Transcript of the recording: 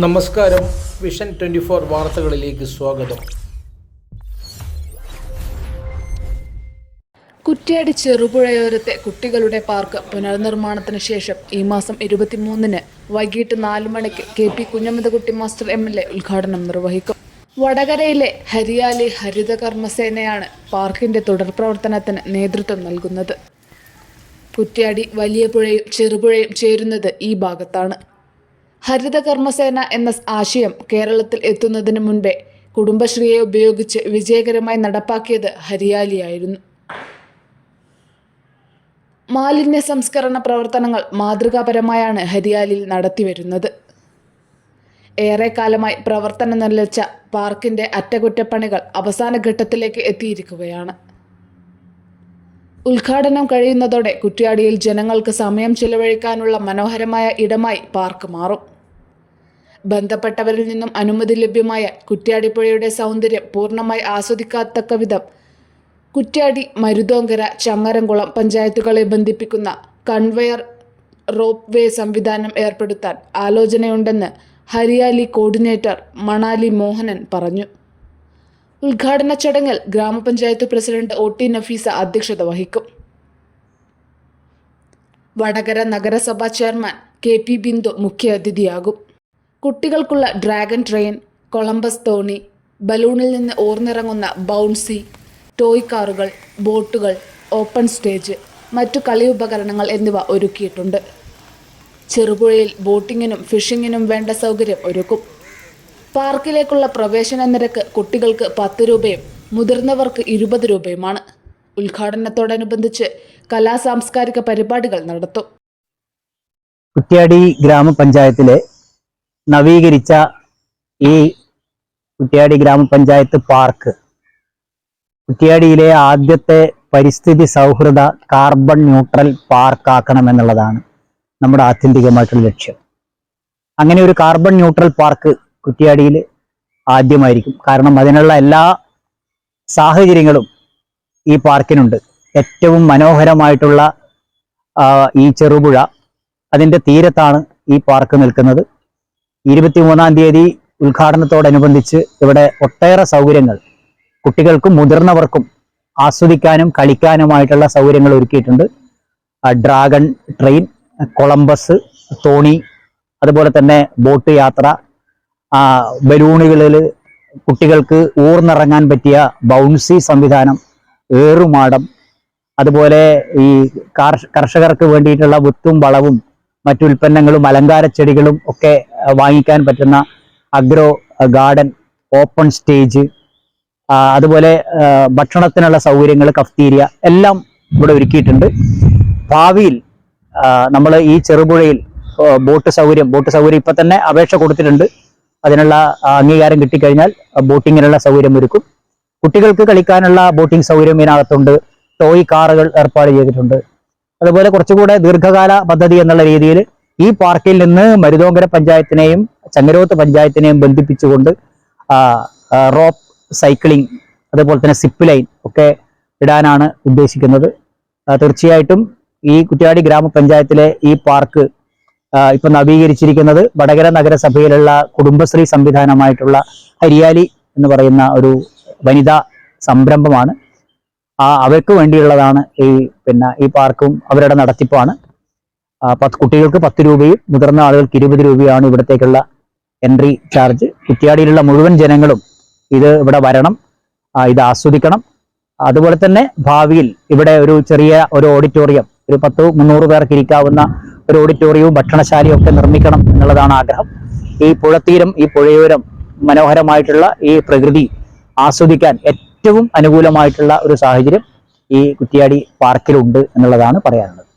നമസ്കാരം. Vision twenty four വാർത്തകളിലേക്ക് സ്വാഗതം. കുറ്റ്യാടി ചെറുപുഴയോരത്തെ കുട്ടികളുടെ പാർക്ക് പുനർനിർമ്മാണത്തിന് ശേഷം ഈ മാസം ഇരുപത്തിമൂന്നിന് വൈകിട്ട് നാല് മണിക്ക് K P Kunhammadkutty master M L A ഉദ്ഘാടനം നിർവഹിക്കും. വടകരയിലെ ഹരിയാലി ഹരിതകർമ്മസേനയാണ് പാർക്കിന്റെ തുടർ പ്രവർത്തനത്തിന് നേതൃത്വം നൽകുന്നത്. കുറ്റ്യാടി വലിയ പുഴയും ചെറുപുഴയും ചേരുന്നത് ഈ ഭാഗത്താണ്. ഹരിത കർമ്മസേന എന്ന ആശയം കേരളത്തിൽ എത്തുന്നതിന് മുൻപേ കുടുംബശ്രീയെ ഉപയോഗിച്ച് വിജയകരമായി നടപ്പാക്കിയത് ഹരിയാലിയായിരുന്നു. മാലിന്യ സംസ്കരണ പ്രവർത്തനങ്ങൾ മാതൃകാപരമായാണ് ഹരിയാലിൽ നടത്തിവരുന്നത് ഏറെക്കാലമായി പ്രവർത്തനം നിലച്ച പാർക്കിന്റെ അറ്റകുറ്റപ്പണികൾ അവസാന ഘട്ടത്തിലേക്ക് എത്തിയിരിക്കുകയാണ്. ഉദ്ഘാടനം കഴിയുന്നതോടെ കുറ്റ്യാടിയിൽ ജനങ്ങൾക്ക് സമയം ചിലവഴിക്കാനുള്ള മനോഹരമായ ഇടമായി പാർക്ക് മാറും. ബന്ധപ്പെട്ടവരിൽ നിന്നും അനുമതി ലഭ്യമായ കുറ്റ്യാടിപ്പുഴയുടെ സൗന്ദര്യം പൂർണമായി ആസ്വദിക്കാത്തക്ക വിധം കുറ്റ്യാടി മരുതോങ്കര ചങ്ങരംകുളം പഞ്ചായത്തുകളെ ബന്ധിപ്പിക്കുന്ന കൺവെയർ റോപ്പ് വേ സംവിധാനം ഏർപ്പെടുത്താൻ ആലോചനയുണ്ടെന്ന് ഹരിയാലി കോർഡിനേറ്റർ മണാലി മോഹനൻ പറഞ്ഞു. ഉദ്ഘാടന ചടങ്ങിൽ ഗ്രാമപഞ്ചായത്ത് പ്രസിഡന്റ് ഒ ടി നഫീസ അധ്യക്ഷത വഹിക്കും. വടകര നഗരസഭാ ചെയർമാൻ കെ പി ബിന്ദു മുഖ്യാതിഥിയാകും. കുട്ടികൾക്കുള്ള ഡ്രാഗൺ ട്രെയിൻ കൊളംബസ് തോണി ബലൂണിൽ നിന്ന് ഓർന്നിറങ്ങുന്ന ബൗൺസി ടോയ് കാറുകൾ ബോട്ടുകൾ ഓപ്പൺ സ്റ്റേജ് മറ്റു കളി ഉപകരണങ്ങൾ എന്നിവ ഒരുക്കിയിട്ടുണ്ട്. ചെറുപുഴയിൽ ബോട്ടിങ്ങിനും ഫിഷിങ്ങിനും വേണ്ട സൗകര്യം ഒരുക്കും. പാർക്കിലേക്കുള്ള പ്രവേശന നിരക്ക് കുട്ടികൾക്ക് പത്ത് രൂപയും മുതിർന്നവർക്ക് ഇരുപത് രൂപയുമാണ്. ഉദ്ഘാടനത്തോടനുബന്ധിച്ച് കലാ സാംസ്കാരിക പരിപാടികൾ നടത്തും. കുറ്റ്യാടി ഗ്രാമപഞ്ചായത്തിലെ നവീകരിച്ച ഈ കുറ്റ്യാടി ഗ്രാമപഞ്ചായത്ത് പാർക്ക്. കുറ്റ്യാടിയിലെ ആദ്യത്തെ പരിസ്ഥിതി സൗഹൃദ കാർബൺ ന്യൂട്രൽ പാർക്ക് ആക്കണമെന്നുള്ളതാണ് നമ്മുടെ ആത്യന്തികമായിട്ടുള്ള ലക്ഷ്യം. അങ്ങനെ ഒരു കാർബൺ ന്യൂട്രൽ പാർക്ക് കുറ്റ്യാടിയിൽ ആദ്യമായിരിക്കും. കാരണം അതിനുള്ള എല്ലാ സാഹചര്യങ്ങളും ഈ പാർക്കിനുണ്ട്. ഏറ്റവും മനോഹരമായിട്ടുള്ള ഈ ചെറുപുഴ അതിന്റെ തീരത്താണ് ഈ പാർക്ക് നിൽക്കുന്നത്. ഇരുപത്തിമൂന്നാം തീയതി ഉദ്ഘാടനത്തോടനുബന്ധിച്ച് ഇവിടെ ഒട്ടേറെ സൗകര്യങ്ങൾ കുട്ടികൾക്കും മുതിർന്നവർക്കും ആസ്വദിക്കാനും കളിക്കാനുമായിട്ടുള്ള സൗകര്യങ്ങൾ ഒരുക്കിയിട്ടുണ്ട്. ഡ്രാഗൺ ട്രെയിൻ കൊളംബസ് തോണി അതുപോലെ തന്നെ ബോട്ട് യാത്ര ബലൂണുകളിൽ കുട്ടികൾക്ക് ഊർന്നിറങ്ങാൻ പറ്റിയ ബൗൺസി സംവിധാനം ഏറുമാടം അതുപോലെ ഈ കാർഷ- കർഷകർക്ക് വേണ്ടിയിട്ടുള്ള വിത്തും വളവും മറ്റു ഉൽപ്പന്നങ്ങളും അലങ്കാര ചെടികളും ഒക്കെ വാങ്ങിക്കാൻ പറ്റുന്ന അഗ്രോ ഗാർഡൻ ഓപ്പൺ സ്റ്റേജ് അതുപോലെ ഭക്ഷണത്തിനുള്ള സൗകര്യങ്ങൾ കഫ്തീരിയ എല്ലാം ഇവിടെ ഒരുക്കിയിട്ടുണ്ട്. ഭാവിയിൽ നമ്മൾ ഈ ചെറുപുഴയിൽ ബോട്ട് സൗകര്യം ബോട്ട് സൗകര്യം ഇപ്പൊ തന്നെ അപേക്ഷ കൊടുത്തിട്ടുണ്ട്. അതിനുള്ള അംഗീകാരം കിട്ടിക്കഴിഞ്ഞാൽ ബോട്ടിങ്ങിനുള്ള സൗകര്യം ഒരുക്കും. കുട്ടികൾക്ക് കളിക്കാനുള്ള ബോട്ടിംഗ് സൗകര്യം ഇതിനകത്തുണ്ട്. ടോയ് കാറുകൾ ഏർപ്പാട് ചെയ്തിട്ടുണ്ട്. അതുപോലെ കുറച്ചുകൂടെ ദീർഘകാല പദ്ധതി എന്നുള്ള രീതിയിൽ ഈ പാർക്കിൽ നിന്ന് മരുതോങ്കര പഞ്ചായത്തിനെയും ചങ്ങരോത്ത് പഞ്ചായത്തിനെയും ബന്ധിപ്പിച്ചുകൊണ്ട് റോപ്പ് സൈക്ലിംഗ് അതുപോലെ തന്നെ സിപ്പ് ലൈൻ ഒക്കെ ഇടാനാണ് ഉദ്ദേശിക്കുന്നത്. തീർച്ചയായിട്ടും ഈ കുറ്റ്യാടി ഗ്രാമപഞ്ചായത്തിലെ ഈ പാർക്ക് ഇപ്പൊ നവീകരിച്ചിരിക്കുന്നത് വടകര നഗരസഭയിലുള്ള കുടുംബശ്രീ സംവിധാനമായിട്ടുള്ള ഹരിയാലി എന്ന് പറയുന്ന ഒരു വനിതാ സംരംഭമാണ്. ആ അവർക്ക് വേണ്ടിയുള്ളതാണ് ഈ പിന്നെ ഈ പാർക്കും അവരുടെ നടത്തിപ്പാണ്. പത്ത് കുട്ടികൾക്ക് പത്ത് രൂപയും മുതിർന്ന ആളുകൾക്ക് ഇരുപത് രൂപയാണ് ഇവിടത്തേക്കുള്ള എൻട്രി ചാർജ്. കുറ്റിയാടിയിലുള്ള മുഴുവൻ ജനങ്ങളും ഇത് ഇവിടെ വരണം ഇത് ആസ്വദിക്കണം. അതുപോലെ തന്നെ ഭാവിയിൽ ഇവിടെ ഒരു ചെറിയ ഒരു ഓഡിറ്റോറിയം ഒരു പത്ത് മുന്നൂറ് പേർക്ക് ഇരിക്കാവുന്ന ഒരു ഓഡിറ്റോറിയവും ഭക്ഷണശാലയും ഒക്കെ നിർമ്മിക്കണം എന്നുള്ളതാണ് ആഗ്രഹം. ഈ പുഴത്തീരം ഈ പുഴയോരം മനോഹരമായിട്ടുള്ള ഈ പ്രകൃതി ആസ്വദിക്കാൻ ഏറ്റവും അനുകൂലമായിട്ടുള്ള ഒരു സാഹചര്യം ഈ കുറ്റിയാടി പാർക്കിലുണ്ട് എന്നുള്ളതാണ് പറയാനുള്ളത്.